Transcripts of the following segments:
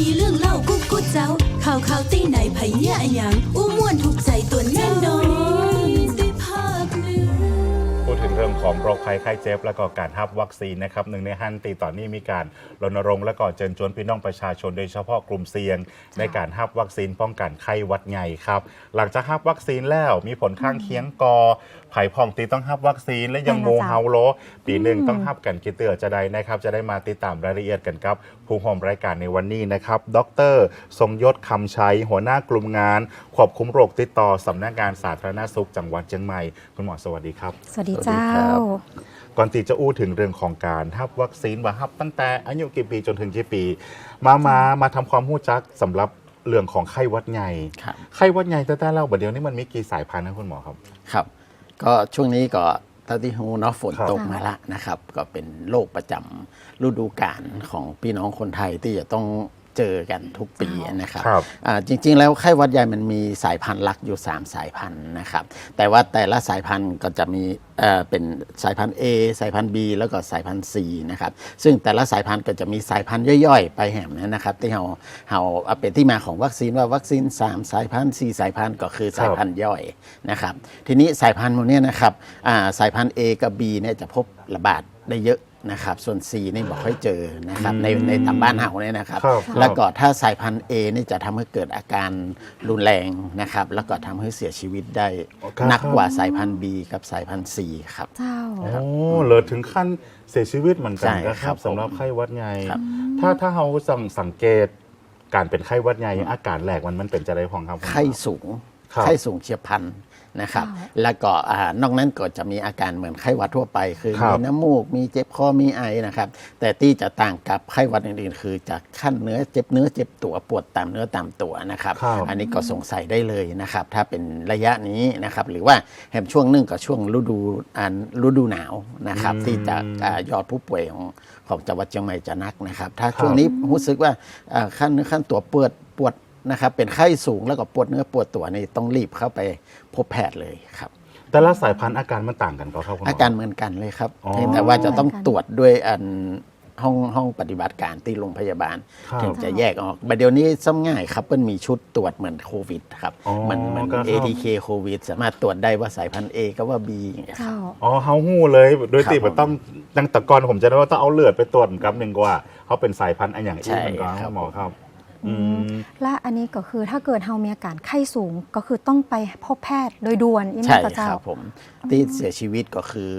มีเรื่องเล่ากุ๊กกุ๊กเจ้า ข่าวข่าวตีไหนไผเนี่ยอะหยังอู้ม่วนถูกใจตัวแน่นอนพูดถึงเรื่องของโรคภัยไข้เจ็บ และก็การทับวัคซีนนะครับหนึ่งในฮันตีตอนนี้มีการรณรงค์และก็เชิญชวนพี่น้องประชาชนโดยเฉพาะกลุ่มเสี่ยง ในการทับวัคซีนป้องกันไข้หวัดใหญ่ครับ หลังจากทับวัคซีนแล้วมีผลข้างเคียงกอ ไผ่พองตีต้องทับวัคซีนและยังนั่นโมน่ะจ้ะเฮาโลปีหนึ่งอืมต้องทับกันกี่เตือจะได้นะครับ จะได้มาติดตามรายละเอียดกันครับผู้หอมรายการในวันนี้นะครับ ดร ทรงยศคำชัย หัวหน้ากลุ่มงานควบคุมโรคติดต่อสำนักงานสาธารณสุขจังหวัดเชียงใหม่ คุณหมอสวัสดีครับ สวัสดีสวัสดีเจ้าครับก่อนที่จะอู้ถึงเรื่องของการทับวัคซีนว่าทับตั้งแต่อายุกี่ปีจนถึงกี่ปี มามามาทำความรู้จักสำหรับเรื่องของไข้หวัดใหญ่ครับไข้หวัดใหญ่แต่แต่เราบัดเดียวนี้มันมีกี่สายพันธุ์นะคุณหมอครับ ครับ ก็ช่วงนี้ก็เท่าที่ฮูเนาะฝนครับตกมาละนะครับ ก็เป็นโรคประจำฤดูกาลของพี่น้องคนไทยที่จะต้อง เจอกันทุกปีนะครับครับอ่าจริงๆ แล้วไข้หวัดใหญ่มันมีสายพันธุ์หลักอยู่ 3 สายพันธุ์นะครับ แต่ว่าแต่ละสายพันธุ์ก็จะมีเอ่อเป็นสายพันธุ์ A สายพันธุ์ B แล้วก็สายพันธุ์ C นะครับ ซึ่งแต่ละสายพันธุ์ก็จะมีสายพันธุ์ย่อยๆ ไปแหมนะครับ ที่เราเราเอาเป็นที่มาของวัคซีนว่าวัคซีน 3 สายพันธุ์ 4 สายพันธุ์ก็คือสายพันธุ์ย่อยนะครับ ทีนี้สายพันธุ์พวกเนี้ยนะครับอ่าสายพันธุ์ A กับ B เนี่ยจะพบระบาดได้เยอะ นะครับส่วน C นี่บอกให้เจอนะครับในในตามบ้านเฮาเนี่ยนะครับ ครับ แล้วก็ถ้าสายพันธุ์ A นี่จะทำให้เกิดอาการรุนแรงนะครับ แล้วก็ทำให้เสียชีวิตได้ครับ หนักกว่าสายพันธุ์ B กับสายพันธุ์ C ครับ เจ้า โอ้เลยถึงขั้นเสียชีวิตเหมือนกันใช่นะคครัรับบสำหรับผมไข้หวัดใหญ่ครับ ถ้าถ้าเราสังสังเกตการเป็นไข้หวัดใหญ่อาการแรกมันมันเป็นจะได้พองครับคุณหมอไข้สูงครับ ไข้สูงเฉียบพลัน นะครับค่ะแล้วก็อ่านอกนั้นก็จะมีอาการเหมือนไข้หวัดทั่วไป คือครับมีน้ำมูก มีเจ็บคอ มีไอนะครับ แต่ที่จะต่างกับไข้หวัดอื่นๆ คือจะขั้นเนื้อเจ็บเนื้อเจ็บตัวปวดตามเนื้อตามตัวนะครับครับอันนี้ก็สงสัยได้เลยนะครับ ถ้าเป็นระยะนี้นะครับ หรือว่าแหมช่วงหนึงก็ช่วงฤดูอ่าฤดูหนาวนะครับ ที่จะอ่ายอดผู้ป่วยของของจังหวัดเชียงใหม่จะนักนะครับ ถ้าช่วงนี้รู้สึกว่าอ่าขั้นเนื้อขั้นตัวปวดปวด นะครับเป็นไข้สูงแล้วก็ปวดเนื้อปวดตัวนี่ต้องรีบเข้าไปพบแพทย์เลยครับ แต่ละสายพันธุ์อาการมันต่างกันก็ครับคุณหมออาการเหมือนกันเลยครับอ๋อเพียงแต่ว่าจะต้องเหมือนกันตรวจด้วยอันห้องห้องปฏิบัติการที่โรงพยาบาล ครับถึงจะแยกออกบัดเดี๋ยวนี้ซ้ำง่ายครับมันมีชุดตรวจเหมือนโควิดครับอ๋อเหมือนเหมือนครับ ATK โควิด สามารถตรวจได้ว่าสายพันธุ์ A ก็ว่า B อย่างเงี้ยครัเจ้าบอ๋อเฮาหู้เลย โดยครับติมันต้องดังแตะกอนผมจะได้ว่าต้องเอาเลือดไปตรวจกับหนึ่งว่าเขาเป็นสายพันธุ์อันอย่างอีใช่กมันก็ครับหมอครับอืม และอันนี้ก็คือถ้าเกิดเฮามีอาการไข้สูงก็คือต้องไปพบแพทย์โดยด่วนอีกใช่นะคเจ้ารับผมที่เสียชีวิตก็คือ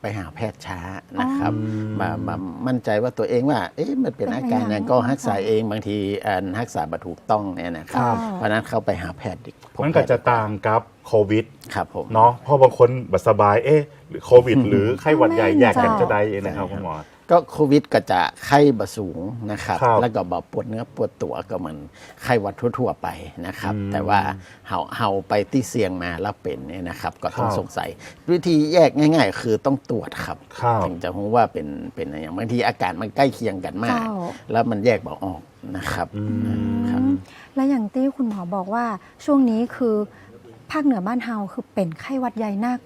ไปหาแพทย์ช้านะครับอ๋อมามามั่นใจว่าตัวเองว่าเอ๊ะมันเป็นเป็นอาการอะไรนั้นก็รักษาเองบางทีอ่ารักษาบัถูกต้องเนี่ยนะครับครับเพราะฉะนั้นเข้าไปหาแพทย์ดีพบมันก็แพทย์จะต่างกับโควิดครับผม เนาะเพราะบางคนบัสบายเอ๊ะหรือโควิด หรือไข้หวัดใหญ่แยกกันจะได้เองนะครับคุณหมอ ก็โควิดก็จะไข้บะสูงนะครับ ครับแล้วก็บปวดเนื้อปวดตัวก็เหมือนไข้หวัดทั่วๆไปนะครับ อืมแต่ว่าเฮาเฮาไปที่เสี่ยงมาแล้วเป็นเนี่ยนะครับ ก็ต้องครับสงสัย วิธีแยกง่าย ๆ คือต้องตรวจครับครับ ถึงจะรู้ว่าเป็นเป็นอะไรอย่างบางทีอาการมันใกล้เคียงกันมาก เจ้า แล้วมันแยกบอกออกนะครับอืมครับ และอย่างที่คุณหมอบอกว่าช่วงนี้คือภาคเหนือบ้านเฮาคือเป็นไข้หวัดใหญ่นัก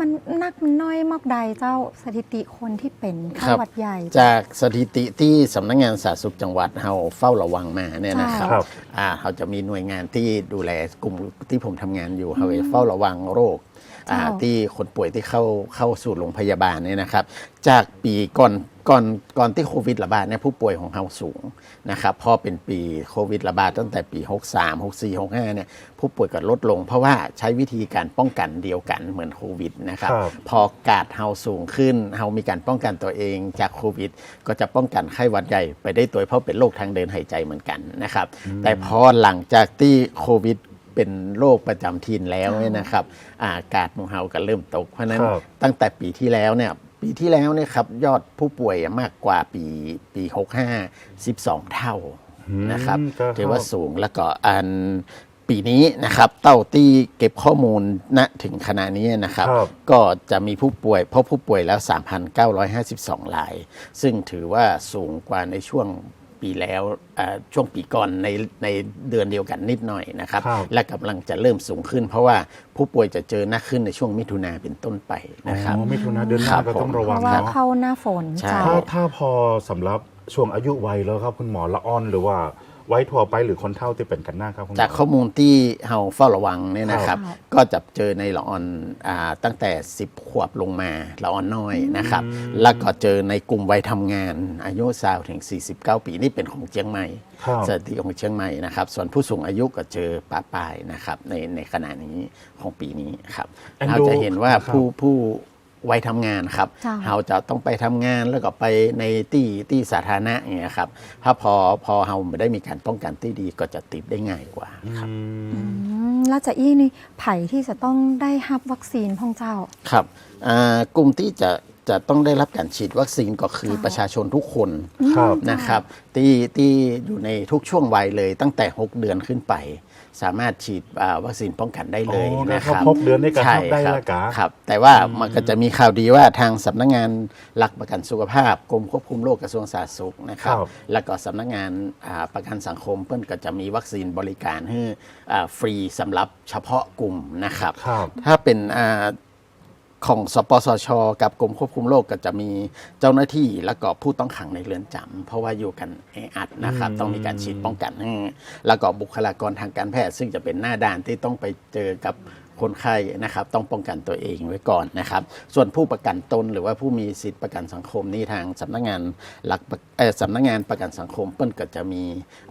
มันนักมันน้อยมากใดเจ้าสถิติคนที่เป็นไข้ครับหวัดใหญ่ จากสถิติที่สำนักงานสาธารณสุขจังหวัดเฮาเฝ้าระวังมาเนี่ยนะครับครับอ่าเขาจะมีหน่วยงานที่ดูแลกลุ่มที่ผมทำงานอยู่เขาไปเฝ้าระวังโรคอ่าเจ้า ที่คนป่วยที่เข้าเข้าสู่โรงพยาบาลเนี่ยนะครับ จากปีก่อนก่อนก่อนที่โควิดระบาดเนี่ยผู้ป่วยของเราสูงนะครับพอเป็นปีโควิดระบาดตั้งแต่ปี 63 64 65เนี่ยผู้ป่วยก็ลดลง เพราะว่าใช้วิธีการป้องกันเดียวกันเหมือนโควิดนะครับครับพอกาดเฮาสูงขึ้นเฮามีการป้องกันตัวเองจากโควิด ก็จะป้องกันไข้หวัดใหญ่ไปได้ตัวเพราะเป็นโรคทางเดินหายใจเหมือนกันนะครับแต่พอหลังจากที่โควิด เป็นโรคประจำถิ่นแล้วเนี่ยนะครับอากาศหมูเฮาก็เริ่มตก เพราะฉะนั้นครับตั้งแต่ปีที่แล้วเนี่ยปีที่แล้วเนี่ยครับยอดผู้ป่วยมากกว่าปีปี 65 12 เท่านะครับอืมครับ ถือว่าสูงแล้วก็อันปีนี้นะครับเต้าที่เก็บข้อมูลณถึงขณะนี้นะครับ ครับ ก็จะมีผู้ป่วยพบผู้ป่วยแล้ว 3,952ราย ซึ่งถือว่าสูงกว่าในช่วง ปีแล้วอ่าช่วงปีก่อนในในเดือนเดียวกันนิดหน่อยนะครับครับและกำลังจะเริ่มสูงขึ้น เพราะว่าผู้ป่วยจะเจอนักขึ้นในช่วงมิถุนาเป็นต้นไปนะครับอ๋อมิถุนาเดือนหครัน้าบก็ต้องผมระเพวังราะว่าเนาะเข้าหน้าฝนใช่เจ้าถ้าถ้าพอสำหรับช่วงอายุวัยแล้วครับคุณหมอละอ่อนหรือว่า ไว้ทั่วไปหรือคนเฒ่าที่เป็นกันหน้าครับคุณหมอ จากข้อมูลที่เฮาเฝ้าระวังเนี่ยนะครับครับก็จะเจอในละออนอ่าตั้งแต่ 10 ขวบลงมาละออนน้อยนะครับแล้วก็เจอในกลุ่มวัยทำงาน อายุสาวถึง 49 ปีนี่เป็นของเชียงใหม่ครับสถิติของเชียงใหม่นะครับ ส่วนผู้สูงอายุก็เจอป้าปลายนะครับในในขณะนี้ของปีนี้ครับอันดูเราจะเห็นว่าครับ ผู้ผู้ วัยทำงานครับจ้ะเราจะต้องไปทำงานแล้วก็ไปในที่ที่สาธารณะอย่างเงี้ยครับถ้าพอพอเราไม่ได้มีการป้องกันที่ดีก็จะติดได้ง่ายกว่าครับ อืมแล้วจะอี้นี่ไผ่ที่จะต้องได้รับวัคซีนพ่องเจ้า ครับอ่ากลุ่มที่จะ จะต้องได้รับการฉีดวัคซีนก็คือค่ะประชาชนทุกคนครับนะครับที่ที่อยู่ในทุกช่วงวัยเลยตั้งแต่ 6 เดือนขึ้นไป สามารถฉีดอ่าวัคซีนป้องกันได้เลยอ๋อนะครันะครับบครบเดือนนี่ก็ใช่ทำได้ครับแล้วกะครับแต่ว่ามันก็จะมีข่าวดีว่าทางสำนักงานหลักประกันสุขภาพกรมควบคุมโรคกระทรวงสาธารณสุขนะครับครับแล้วก็สำนักงานอ่าประกันสังคมเพิ่นก็จะมีวัคซีนบริการให้อ่าฟรีสำหรับเฉพาะกลุ่มนะครับครับถ้าเป็นอ่า ของสปสช กับกรมควบคุมโรคก็จะมีเจ้าหน้าที่แล้วก็ผู้ต้องขังในเรือนจำเพราะว่าอยู่กันแออัดนะครับ ต้องมีการฉีดป้องกันให้แล้วก็บุคลากรทางการแพทย์ ซึ่งจะเป็นหน้าด่านที่ต้องไปเจอกับคนไข้นะครับ ต้องป้องกันตัวเองไว้ก่อนนะครับ ส่วนผู้ประกันตนหรือว่าผู้มีสิทธิประกันสังคมนี่ทางสำนักงานหลักประเอ่อสำนักงานประกันสังคมเปิ้นก็จะมี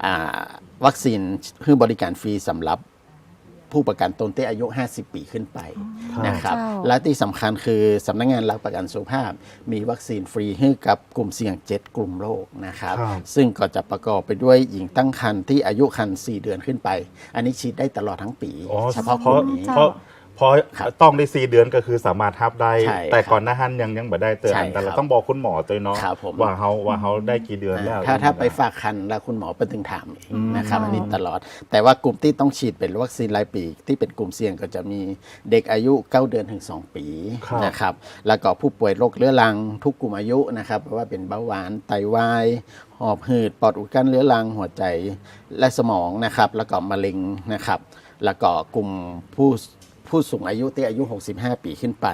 อ่าวัคซีนให้บริการฟรีสำหรับ ผู้ประกันตนที่อายุ 50 ปีขึ้นไปนะครับเจ้าและที่สำคัญคือสำนักงานหลักประกันสุขภาพ มีวัคซีนฟรีให้กับกลุ่มเสี่ยง 7 กลุ่มโรคนะครับ ครับซึ่งก็จะประกอบไปด้วยหญิงตั้งครรภ์ที่อายุครรภ์4เดือนขึ้นไป อันนี้ฉีดได้ตลอดทั้งปี อ๋อ เฉพาะเพกลุ่ราะมนี้เจ้าเพราะ พอครับต้องได้สี่เดือนก็คือสามารถทับได้ ใช่แต่ครับก่อนหน้าหันยังยังบ่ได้เตือนใช่แต่เราครับต้องบอกคุณหมอตัวเนาะครับผม ว่าเขาว่าเขาได้กี่เดือนแล้ว ถ้าถ้าไปฝากคันแล้วคุณหมอเป็นถึงถามเองนะครับอันนี้ตลอด แต่ว่ากลุ่มที่ต้องฉีดเป็นวัคซีนรายปี ที่เป็นกลุ่มเสี่ยงก็จะมีเด็กอายุ 9 เดือนถึง 2 ปีครับ นะครับแล้วก็ผู้ป่วยโรคเรื้อรังทุกกลุ่มอายุนะครับเพราะว่าเป็นเบาหวานไตวายหอบหืดปอดอุดกั้นเรื้อรังหัวใจและสมองนะครับแล้วก็มะเร็งนะครับ แล้วก็กลุ่มผู้ ผู้สูงอายุที่อายุ 65 ปีขึ้นไป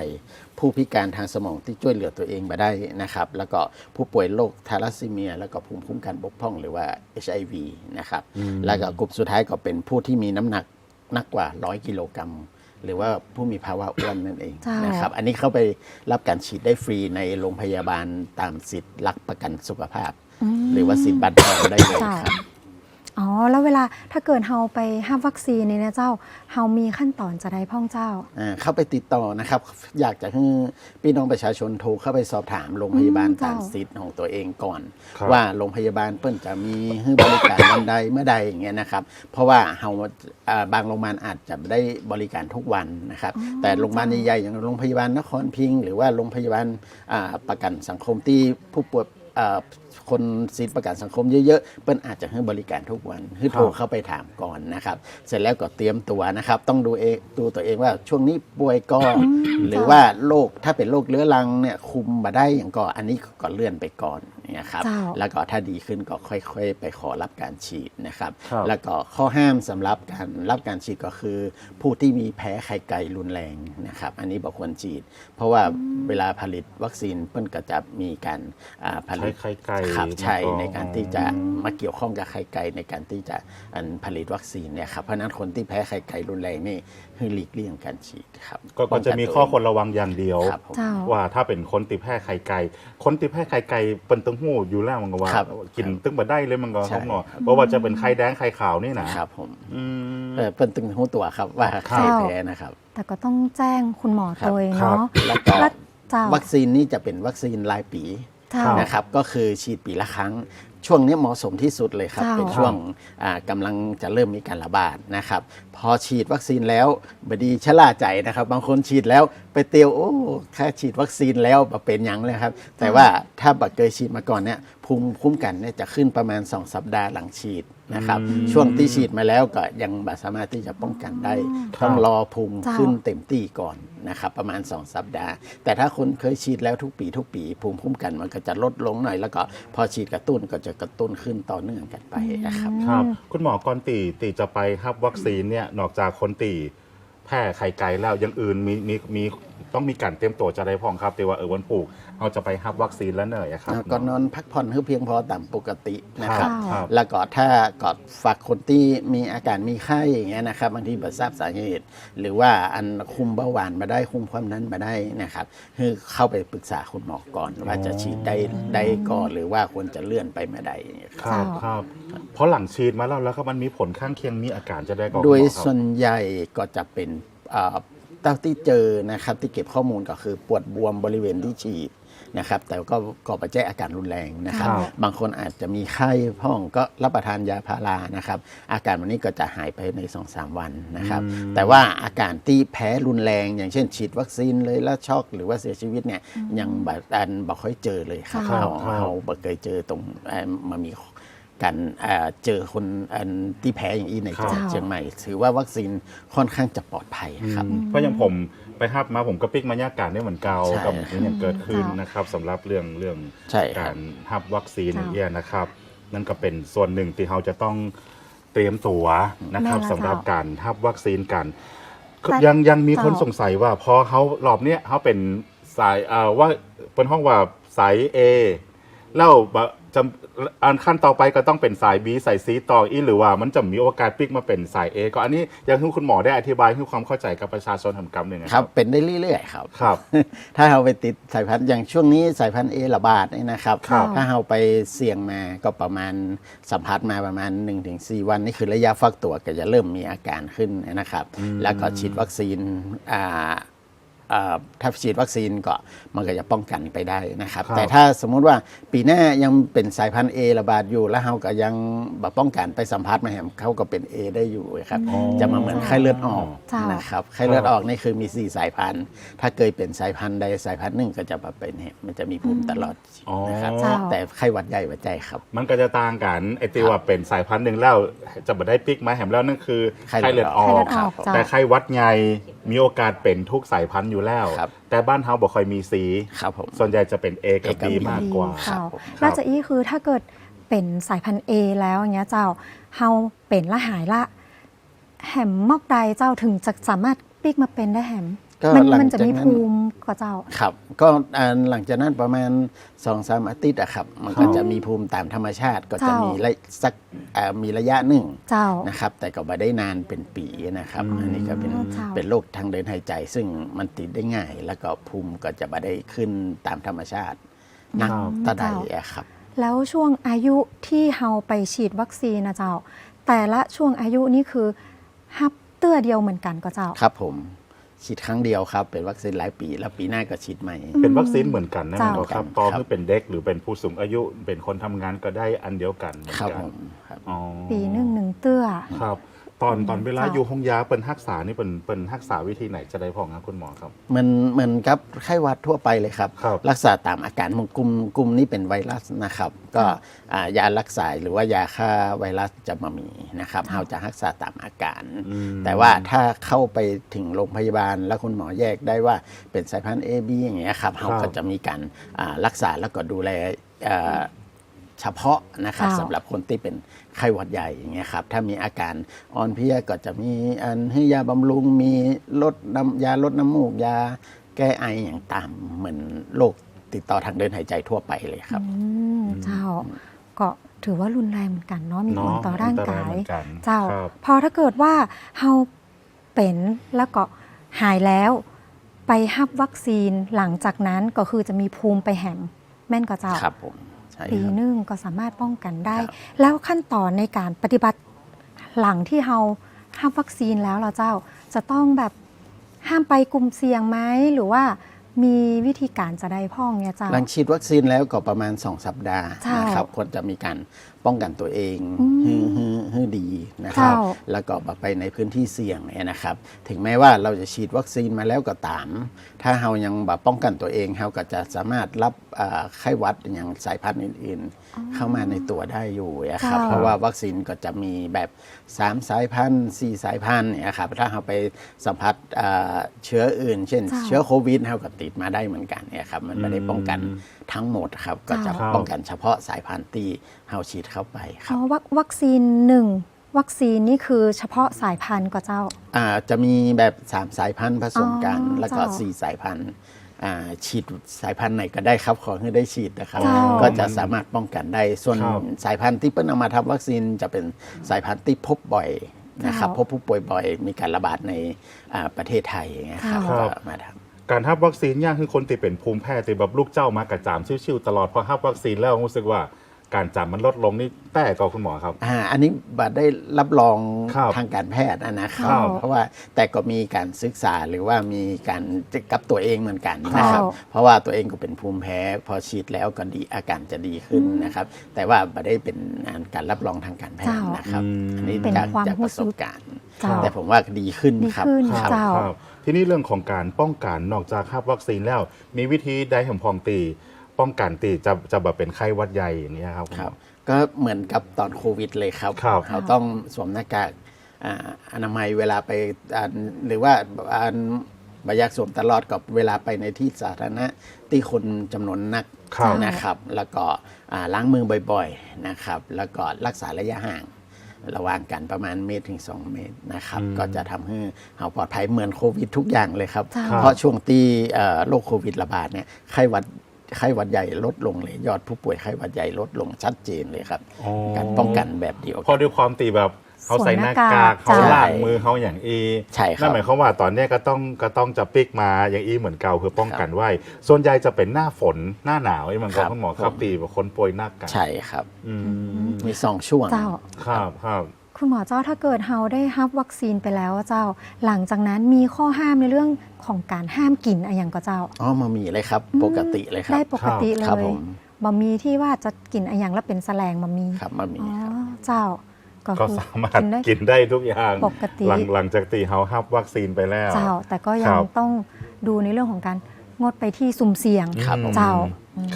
ผู้พิการทางสมองที่ช่วยเหลือตัวเองมาได้นะครับ แล้วก็ผู้ป่วยโรคทาลัสซีเมีย แล้วก็ภูมิคุ้มกันบกพร่องหรือว่า HIV นะครับ แล้วก็กลุ่มสุดท้ายก็เป็นผู้ที่มีน้ำหนักนักกว่า 100 กิโลกรัมหรือว่าผู้มีภาวะอ้วนนั่นเองเจ้านนะครับ อันนี้เข้าไปรับการฉีดได้ฟรีในโรงพยาบาลตามสิทธิ์หลักประกันสุขภาพ หรือว่าสิทธิ์บัตรทองได้เลยเจ้าครับอ๋อ แล้วเวลาถ้าเกิดเฮาไปห้ามวัคซีนเนี่ยนะเจ้าเฮามีขั้นตอนจะได้พ่องเจ้า อ่าเข้าไปติดต่อนะครับ อยากจะให้พี่น้องประชาชนโทรเข้าไปสอบถามโรงพยาบาลอืมตามเจ้า สิทธิ์ของตัวเองก่อน ครับ ว่าโรงพยาบาลเปิ้นจะมีให้บริการ วันใดเมื่อใดอย่างเงี้ยนะครับ เพราะว่าเฮาอ่าบางโรงพยาบาลอาจจะไม่ได้บริการทุกวันนะครับ แต่โรงพยาบาลใหญ่ๆอย่างโรงพยาบาลนครพิงค์หรือว่าโรงพยาบาลอ่าประกันสังคมที่ผู้ป่วยอ่า คนสิทธิประกันสังคมเยอะๆ เปิ้นอาจจะให้บริการทุกวันให้โทรครับเข้าไปถามก่อนนะครับ เสร็จแล้วก็เตรียมตัวนะครับ ต้องดูเองดูตัวเองว่าช่วงนี้ป่วยก็หรือว่าโรคถ้าเป็นโรคเรื้อรังเนี่ยคุมมาได้อย่างก็อันนี้ก็เลื่อนไปก่อน เนี่ยครับเจ้าแล้วก็ถ้าดีขึ้นก็ค่อยๆ ไปขอรับการฉีดนะครับครับแล้วก็ข้อห้ามสำหรับการรับการฉีดก็คือ ผู้ที่มีแพ้ไข้ไก่รุนแรงนะครับ อันนี้บอกควรฉีด เพราะว่าเวลาผลิตวัคซีนเพิ่นก็จะมีการอ่าผลิตใช้ไข่ไก่ครับใช่มาก่อนในการที่จะมาเกี่ยวข้องกับไข่ไก่ในการที่จะอันผลิตวัคซีนเนี่ยครับ เพราะฉะนั้นคนที่แพ้ไข่ไก่รุนแรงนี่ให้หลีกเลี่ยงการฉีดครับก็ก็จะมีข้อควรระวังอย่างเดียว ครับผม เจ้า ว่าถ้าเป็นคนติดแพร่ไข่ไก่ คนติดแพร่ไข่ไก่เป็นตึงหูอยู่แล้วมันก็ว่า ครับกินตึงมาได้เลยมันก็ใช่เขาหนอเพราะว่าจะเป็นไข่แดงไข่ขาวนี่นะครับผมอืม เออเป็นตึงหูตัวครับว่าครับไข้แพ้นะครับ แต่ก็ต้องแจ้งคุณหมอครับ ตัวเองครับเนาะแล้วก็แล้วเจ้าวัคซีนนี่จะเป็นวัคซีนรายปีเจ้านะครับ ก็คือฉีดปีละครั้ง ช่วงนี้เหมาะสมที่สุดเลยครับ เจ้า เป็นช่วงอ่ากำลังจะเริ่มมีการระบาดนะครับ พอฉีดวัคซีนแล้วบดีชะล่าใจนะครับ บางคนฉีดแล้วไปเตียวโอ้แค่ฉีดวัคซีนแล้วบ่เป็นหยังเลยครับ แต่ว่าถ้าบักเคยฉีดมาก่อนเนี่ยภูมิคุ้มกันเนี่ยจะขึ้นประมาณ 2 สัปดาห์หลังฉีด นะครับ ช่วงที่ฉีดมาแล้วก็ยังบ่สามารถที่จะป้องกันได้ ต้องรอภูมิเจ้าขึ้นเต็มที่ก่อนนะครับ ประมาณ 2 สัปดาห์ แต่ถ้าคนเคยฉีดแล้วทุกปีทุกปี ภูมิคุ้มกันมันก็จะลดลงหน่อย แล้วก็พอฉีดกระตุ้นก็จะกระตุ้นขึ้นต่อเนื่องกันไปนะครับครับ คุณหมอก่อนตีตีจะไปรับวัคซีนเนี่ยนอกจากคนตี แพร่ไข่ไก่แล้วอยังอื่นมีมีมีต้องมีการเตรียมตัวจะได้พองครับแต่ว่าเออวันปลูกเราจะไปฮับวัคซีนแล้วเนอะครับแล้วก็นอนพักผ่อนให้เพียงพอตามปกตินะครับ ครับแล้วก็ถ้าก็ฝากคนที่มีอาการมีไข้อย่างเงี้ยนะครับบางทีบ่ทราบสาเหตุ หรือว่าอันคุมเบาหวานมาได้คุมความนั้นมาได้นะครับคือเข้าไปปรึกษาคุณหมอก่อนว่าจะฉีดได้ได้ก่อนหรือว่าควรจะเลื่อนไปไม่ได้ครับ ครับเจ้าครับเพราะหลังฉีดมาแล้วแล้วครับมันมีผลข้างเคียงมีอาการจะได้ก่อนโดยคุณหมอครับส่วนใหญ่ก็จะเป็น เอ่อเต้าที่เจอนะครับที่เก็บข้อมูลก็คือปวดบวมบริเวณที่ฉีดนะครับ แต่ก็ก็ไม่ใช่อาการรุนแรงนะครับ ครับ บางคนอาจจะมีไข้พ่องก็รับประทานยาพารานะครับ อาการวันนี้ก็จะหายไปใน2อสวันนะครับแต่ว่าอาการที่แพ้รุนแรง อย่างเช่น ฉีดวัคซีนเลยแล้วช็อกหรือว่าเสียชีวิตเนี่ยยังแบบอันบอกค่อยเจอเลยครับครับเราครับ เราบ่เคยเจอตรงเอ่อมามี การเอ่อเจอคนอันที่แพ้อย่างนี้ในจังหวัดครับเชียงใหม่ ถือว่าวัคซีนค่อนข้างจะปลอดภัยครับเพราะอย่างผมไปฮับมาผมก็ปิกมายาการได้เหมือนเก่าใช่กับสิ่งที่เกิดขึ้นเจ้านนะครับสำหรับเรื่องเรื่องใช่ครับการฮับวัคซีนเจ้าอย่างเงี้ยนะครับ นั่นก็เป็นส่วนหนึ่งที่เราจะต้องเตรียมตัวนะครับแม่ละสำหรับเจ้าการฮับวัคซีนกันแต่ยังยังมีคนเจ้าสงสัยว่าพอเขารอบเนี้ยเขาเป็นสายเอ่อว่าเป็นห้องว่าสาย A แล้ว บะจำอันขั้นต่อไปก็ต้องเป็นสาย B สาย C ต่ออีหรือว่ามันจะมีโอกาสพลิกมาเป็นสาย A ก็อันนี้ยังให้คุณหมอได้อธิบายให้ความเข้าใจกับประชาชนทำกรรมหนึ่งนะคครัรับบเป็นได้เรื่อยๆครับ ครับ ถ้าเราไปติดสายพันธุ์อย่างช่วงนี้สายพันธุ์เอระบาดเนี่ยนะครับ ครับถ้าเราไปเสี่ยงมาก็ประมาณสัมผัสมาประมาณ 1-4 วัน นี่คือระยะฟักตัวก็จะเริ่มมีอาการขึ้นนะครับ แล้วก็ฉีดวัคซีนอ่าอ่า ถ้าฉีดวัคซีนก็มันก็จะป้องกันไปได้นะครับครับ แต่ถ้าสมมุติว่าปีหน้ายังเป็นสายพันธุ์เอระบาดอยู่ แล้วเราก็ยังแบบป้องกันไปสัมผัสมาแหมเขาก็เป็น A ได้อยู่ครับอ๋อจะมาเหมือนไข้เลือดออกเจ้านนะครับไข้เลือดออกนี่คือมี 4 สายพันธุ์ ถ้าเคยเป็นสายพันธุ์ใดสายพันธุ์หนึ่งก็จะมาเป็นเห็บมันจะมีภูมิตลอดชีวิตนะครับเจ้าแต่ไข้หวัดใหญ่หวัดใจครับ มันก็จะต่างกันไอ้ที่ว่าเป็นสายพันธุ์หนึ่งแล้วจะมาได้ปิกมาแหมแล้วนั่นคือไข้ไข้เลืเลืออดดออออกกไข้เลือดออกเจ้าแต่ไข้หวัดใหญ่มีโอกาสเป็นทุกสายพันธุ์อยู่แล้ว ครับ แต่บ้านเฮาบ่ค่อยมีสี ครับผม ส่วนใหญ่จะเป็น A กับ A กับ B B มากกว่า เจ้าครับแล้วจะอี้คือถ้าเกิดเป็นสายพันธุ์ A แล้วอย่างเงี้ยเจ้าเฮาเป็นละหายละ แหมมอกใดเจ้าถึงจะสามารถปีกมาเป็นได้แหม ก็มันหลังมันจะจากมีนั้น ภูมิกว่าเจ้า ครับ ก็อ่าหลังจากนั้นประมาณ2อสามอาทิตย์อะครับ มันก็ครับจะมีภูมิตามธรรมชาติ ก็จะเจ้ามี มีระสักอ่ามีระยะหนึ่งเจ้า นะครับ แต่ก็ไม่ได้นานเป็นปีนะครับอืมอันนี้ก็เป็นเจ้า เป็นโรคทางเดินหายใจ ซึ่งมันติดได้ง่าย แล้วก็ภูมิก็จะไม่ได้ขึ้นตามธรรมชาตินักครับตาใดเจ้าอะครับ แล้วช่วงอายุที่เฮาไปฉีดวัคซีนนะเจ้า แต่ละช่วงอายุนี่คือฮับเตื้อเดียวเหมือนกันก็เจ้า ครับผม ฉีดครั้งเดียวครับเป็นวัคซีนหลายปี แล้วปีหน้าก็ฉีดใหม่ เป็นวัคซีนเหมือนกันนะเจ้าหมอครับครับตอนที่เป็นเด็กหรือเป็นผู้สูงอายุเป็นคนทำงานก็ได้อันเดียวกันเหมือนครับกัผนมครับอ๋อปีหนึ่งหนึ่งเตื้อครับ ตอนตอนเวลาเจ้าอยู่ห้องยาเป็นรักษานี่เป็นเป็นรักษาวิธีไหนจะได้พองครับคุณหมอครับ มันเหมือนกับไข้หวัดทั่วไปเลยครับ ครับ รักษาตามอาการของกลุ่มกลุ่มนี้เป็นไวรัสนะครับ ก็อ่ายารักษาหรือว่ายาฆ่าไวรัสจะมามีนะครับเราจะรักษาตามอาการ อืม แต่ว่าถ้าเข้าไปถึงโรงพยาบาลแล้วคุณหมอแยกได้ว่าเป็นสายพันธุ์ A B อย่างเงี้ยครับเราก็จะมีการอ่ารักษาแล้วก็ดูแลอ่าเฉพาะนะครับเจ้าสำหรับคนที่เป็น ไข้หวัดใหญ่อย่างเงี้ยครับถ้ามีอาการอ่อนเพลียก็จะมีอันให้ยาบำรุงมีลดน้ำยาลดน้ำมูกยาแก้ไออย่างตามเหมือนโรคติดต่อทางเดินหายใจทั่วไปเลยครับ อืมเจ้าก็ถือว่ารุนแรงเหมือนกันเนาะมีผลเนาะต่อร่างอันตรากายเหมืยอนกันเจ้า ครับ พอถ้าเกิดว่าเฮาเป็นแล้วก็หายแล้ว ไปฮับวัคซีนหลังจากนั้นก็คือจะมีภูมิไปแหมแม่นก็เจ้า ครับผมใช่ ปีครับหนึงก็สามารถป้องกันได้ครับแล้วขั้นตอนในการปฏิบัติหลังที่เฮาห้ามวัคซีนแล้วเราเจ้าจะต้องแบบห้ามไปกลุ่มเสี่ยงไหมหรือว่า มีวิธีการจะได้พ่องเนี่ยเจ้า หลังฉีดวัคซีนแล้วก็ประมาณ 2 สัปดาห์เจ้านนะครับควรจะมีการป้องกันตัวเองอืมให้ให้ให้ดีนะครับ เจ้าแล้วก็ไปในพื้นที่เสี่ยงเนี่ยนะครับ ถึงแม้ว่าเราจะฉีดวัคซีนมาแล้วก็ตาม ถ้าเรายังแบบป้องกันตัวเองเราก็จะสามารถรับอ่าไข้หวัดอย่างสายพันธุ์อื่นๆ เข้ามาในตัวได้อยู่นะครับเจ้าเพราะว่าวัคซีนก็จะมีแบบ3สายพันธุ์4สายพันธุ์เนี่ยครับถ้าเราไปสัมผัสอ่าเชื้ออื่น เช่นเจ้าเชื้อโควิดเราก็ติดมาได้เหมือนกันเนี่ยครับมันไม่ได้ป้องกันทั้งหมดครับก็จะเจ้าป้องกันเฉพาะสายพันธุ์ที่เราฉีดเข้าไปคเพรับราะว่าวัคซีนหนึ่งวัคซีนนี่คือเฉพาะสายพันธุ์ก็เจ้า อ่าจะมีแบบ 3 สายพันธุ์ผสมกัน อ๋อแล้วก็ เจ้า4 สายพันธุ์อ่า ฉีดสายพันธุ์ไหนก็ได้ครับขอให้ได้ฉีดนะครับเจ้าก็จะสามารถป้องกันได้ ส่วนครับสายพันธุ์ที่เปิ้ลเอามาทำวัคซีนจะเป็นสายพันธุ์ที่พบบ่อยนะครับเจ้าพบผู้ป่วยบ่อยมีการระบาดในอ่าประเทศไทยนะครับครับก็มาทำการทับวัคซีนยากคือคนติเป็นภูมิแพ้ติแบบลูกเจ้ามากระจามชิวๆตลอดพอทับวัคซีนแล้วรู้สึกว่า การจามมันลดลงนี่แต่ก็คุณหมอครับ อ่าอันนี้บัตรได้รับรองครับทางการแพทย์นะนะครับครับ เพราะว่าแต่ก็มีการศึกษาหรือว่ามีการกับตัวเองเหมือนกันนะครับครับ เพราะว่าตัวเองก็เป็นภูมิแพ้ พอฉีดแล้วก็ดีอาการจะดีขึ้นนะครับ แต่ว่าบัตรได้เป็นการรับรองทางการแพทย์เจ้านนะครับอืมอันนี้เป็นจากความจากรู้ประสึสกบการณ์ เจ้า แต่ผมว่าดีขึ้นดีครับ ขึ้นครับ เจ้า ครับ ทีนี้เรื่องของการป้องกันนอกจากทับวัคซีนแล้ว มีวิธีใดของพองตี ป้องกันตีจะจะแบบเป็นไข้หวัดใหญ่อย่างนี้ยครับณหมอครับก็เหมือนกับตอนโควิดเลยครับ ครับเราต้องสวมหน้ากากอ่าอนามัยเวลาไปอ่าหรือว่าอ่าบอยากสวมตลอดกับเวลาไปในที่สาธารณะที่คนจำนวนนักครับ นะครับ แล้วก็อ่าล้างมือบ่อยๆนะครับ แล้วก็รักษาระยะห่าง ระหว่างกันประมาณเมตรถึง 2 เมตรนะครับอืมก็จะทำให้เราปลอดภัยเหมือนโควิดทุกอย่างเลยครับครับเพราะช่วงที่เอ่อโรคโควิดระบาดเนี่ยไข้หวัด ไข้หวัดใหญ่ลดลงเลย ยอดผู้ป่วยไข้หวัดใหญ่ลดลงชัดเจนเลยครับอ๋อการป้องกันแบบเดียวพอด้วยความตีแบบเขาใส่หน้ากากสวมหน้ากากเขาล้างมือเขาอย่างอีใช่ครับนั่นหมายความว่าตอนเนี้ยก็ต้องก็ต้องจะปิกมาอย่างอีเหมือนเก่าเพื่อป้องกันไว้ ส่วนใหญ่จะเป็นหน้าฝนหน้าหนาวไอ้มันครัก็บคุณหมอครับผมตีแบบคนป่วยหน้ากากใช่ครับอืมมีสองช่วงเจ้าครับครับ คุณหมอเจ้าถ้าเกิดเฮาได้รับวัคซีนไปแล้วเจ้า หลังจากนั้นมีข้อห้ามในเรื่องของการห้ามกินอะไรอย่างก็เจ้าอ๋อมามีเลยครับ ปกติเลยครัได้บปกติเลครับยผมบะมีที่ว่าจะกินอะไรอย่างแล้วเป็นแสลงบะมีครับมามีอ๋อครับ เจ้าก็ก็คือสามารถกินได้กินได้ทุกอย่าง ปกติ หลังหลังจากตีเขาฮับวัคซีนไปแล้ว เจ้าแต่ก็ยัคงรับต้องดูในเรื่องของการงดไปที่สุ่มเสี่ยงครับผม เจ้า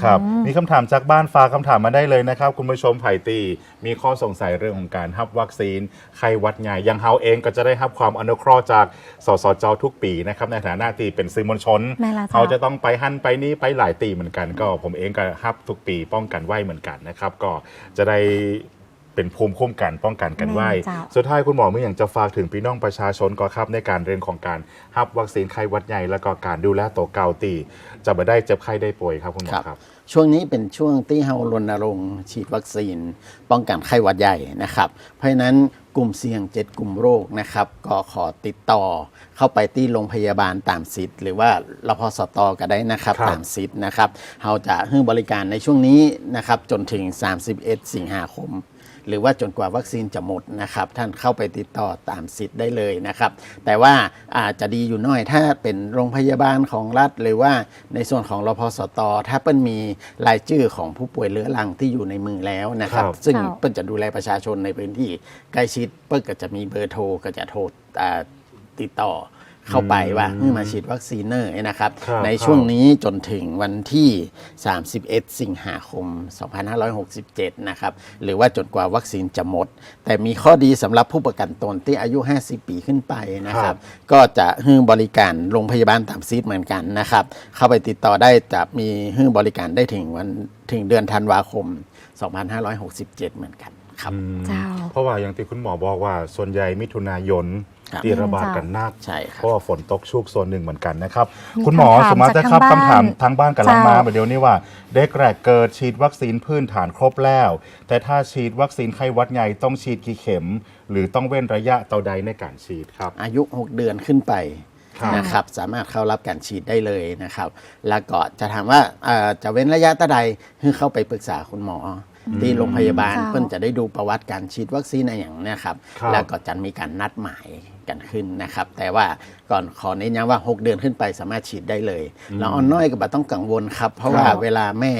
ครับอืมมีคำถามจากบ้านฟ้ากคำถามมาได้เลยนะครับ คุณผู้ชมไผ่ตี มีข้อสงสัยเรื่องของการฮับวัคซีนไข้หวัดใหญ่อยังเฮาเองก็จะได้รับความอนุเคราะห์จากสสจทุกปีนะครับ ในฐานะตีเป็นสื่อมวลชน แม่ละเจ้าเขาจะต้องไปหั่นไปนี่ไปหลายตีเหมือนกัน ก็ผมเองก็ฮับทุกปีป้องกันไหวเหมือนกันนะครับ ก็จะได้ เป็นภูมิคุ้มกันป้องกันกันไหวแม่เจ้า สุดท้ายคุณหมอไม่อย่างจะฝากถึงพี่น้องประชาชนก็ครับในการเรื่องของการฮับวัคซีนไข้หวัดใหญ่แล้วก็การดูแลตัวเกาตี จะมาได้เจ็บไข้ได้ป่วยครับคุณหมอครับครับช่วงนี้เป็นช่วงที่เฮารณรงค์ฉีดวัคซีน ป้องกันไข้หวัดใหญ่นะครับ เพราะฉะนั้นกลุ่มเสี่ยง 7 กลุ่มโรคนะครับ ก็ขอติดต่อ เข้าไปที่โรงพยาบาลตามสิทธิ์หรือว่ารพสตก็ได้นะครับ ครับ ตามสิทธิ์นะครับเราจะให้บริการในช่วงนี้นะครับ จนถึง 31 สิงหาคม หรือว่าจนกว่าวัคซีนจะหมดนะครับท่านเข้าไปติดต่อตามสิทธิ์ได้เลยนะครับ แต่ว่าอาจจะดีอยู่หน้อยถ้าเป็นโรงพยาบาลของรัฐ หรือว่าในส่วนของรพสตถ้าเปิ้ลมีรายชื่อของผู้ป่วยเรื้อรังที่อยู่ในมือแล้วนะครับครับซึ่งครับเปิ้ลจะดูแลประชาชนในพื้นที่ใกล้ชิดเปิ้ลก็จะมีเบอร์โทรก็จะโทรอ่าติดต่อ เข้าไปว่าเมื่อมาฉีดวัคซีนเนอร์นะครับครับ ในช่วงนี้จนถึงวันที่ 31 สิงหาคม 2567 นะครับ หรือว่าจนกว่าวัคซีนจะหมด แต่มีข้อดีสำหรับผู้ประกันตนที่อายุ 50 ปีขึ้นไปนะคครัรับบก็จะให้บริการโรงพยาบาลตามซีดเหมือนกันนะครับ เข้าไปติดต่อได้จะมีให้บริการได้ถึงวันถึงเดือนธันวาคม 2567 เหมือนกันครับอืมเจ้าเพราะว่าอย่างที่คุณหมอบอกว่าส่วนใหญ่มิถุนายนครับ ที่ระบาดกันนักใช่ครับเพราะว่าฝนตกชุกโซนหนึ่งเหมือนกันนะครับมีคุณหมอคำถามสมมติจากครับทางคำถามบ้านทางบ้านกับลังมาเจ้าเดี๋ยวนี้ว่า เด็กแรกเกิดฉีดวัคซีนพื้นฐานครบแล้ว แต่ถ้าฉีดวัคซีนไข้หวัดใหญ่ต้องฉีดกี่เข็ม หรือต้องเว้นระยะเต่าใดในการฉีดครับ อายุ 6 เดือนขึ้นไปครับนะครับสามารถเข้ารับการฉีดได้เลยนะครับ แล้วก็จะถามว่าเอ่อจะเว้นระยะตาใดให้เข้าไปปรึกษาคุณหมออที่โรงพยาบาลเจ้าเพื่อนจะได้ดูประวัติการฉีดวัคซีนอะไรอย่างเนี้ยครับครับ แล้วก็จะมีการนัดหมาย กันขึ้นนะครับ แต่ว่าก่อนขอเน้นย้ำว่า 6 เดือนขึ้นไปสามารถฉีดได้เลยแล้วอ่อนน้อยก็บ่ต้องกังวลครับ เพราะว่าครับเวลาแม่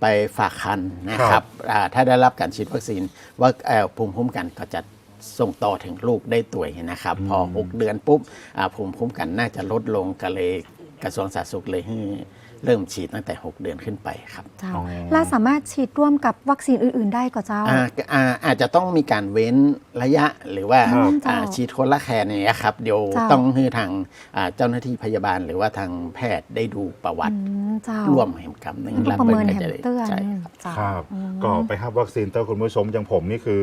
ไปฝากคันนะครับอ่าถ้าได้รับการฉีดวัคซีนว่าเอ่อภูมิคุ้มกันก็จะส่งต่อถึงลูกได้ตัวยนะครับ พอ 6 เดือนปุ๊บอ่าภูมิคุ้มกันน่าจะลดลงก็เลย กระทรวงสาธารณสุขเลยให้เริ่มฉีดตั้งแต่ 6 เดือนขึ้นไปครับเจ้าอ๋อ และสามารถฉีดร่วมกับวัคซีนอื่น ๆ ได้ก็เจ้า อาอ่าอาจจะต้องมีการเว้นระยะหรือว่าครับอ่าฉีดคนละแคนอย่างเงี้ยครับเดี๋ยวเจ้า ต้องให้ทางอ่าเจ้าหน้าที่พยาบาลหรือว่าทางแพทย์ได้ดูประวัติอืมเจ้าร่วมแห่งกรรมหนึ่งต้องแล้วประเมินก็แหมจะได้เตือนใช่เจ้าครับ อืม ก็ไปรับวัคซีนเต้าคุณผู้ชมอย่างผมนี่คือ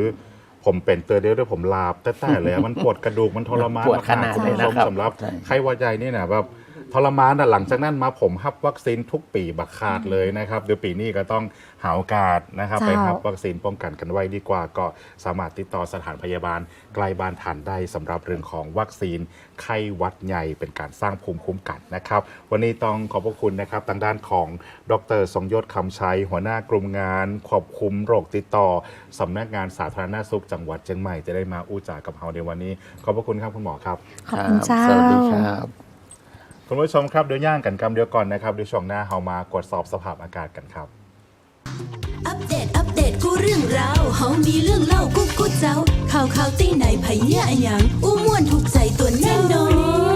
ผมเป็นเตือนเดียวด้วยผมลาบแต่แต่เลยอะมันปวดกระดูกมันทรมานปวดขนาดมกๆเลยคุณผู้ชมนะครับ สำหรับใช่ ไข้หวัดใหญ่นี่นะแบบ ทรมานแต่หลังจากนั้นมาผมฮับวัคซีนทุกปีบักขาดเลยนะครับเดี๋ยวปีนี้ก็ต้องหาโอกาสนะครับเจ้าไปฮับวัคซีนป้องกันกันไว้ดีกว่า ก็สามารถติดต่อสถานพยาบาลใกล้บ้านทานได้สำหรับเรื่องของวัคซีนไข้หวัดใหญ่เป็นการสร้างภูมิคุ้มกันนะครับ วันนี้ต้องขอบพระคุณนะครับทางด้านของดรสมยศคำชัย หัวหน้ากลุ่มงานควบคุมโรคติดต่อสำนักงานสาธารณสุขจังหวัดเชียงใหม่จะได้มาอู้จากับเราในวันนี้ ขอบพระคุณครับคุณหมอครับขอบคุณเจ้าสวัสดีครับ คุณผู้ชมครับเดี๋ยวย่างกันคำเดียวก่อนนะครับเดี๋ยวช่วงหน้าเรามากดสอบสภาพอากาศกันครับ อัปเดต อัปเดต กูเรื่องราวเฮามีเรื่องเล่ากูกูเจ้า ข่าวข่าวตีไหนไผเหี้ยอะหยังอู้ม่วนถูกใจตัวแน่นอน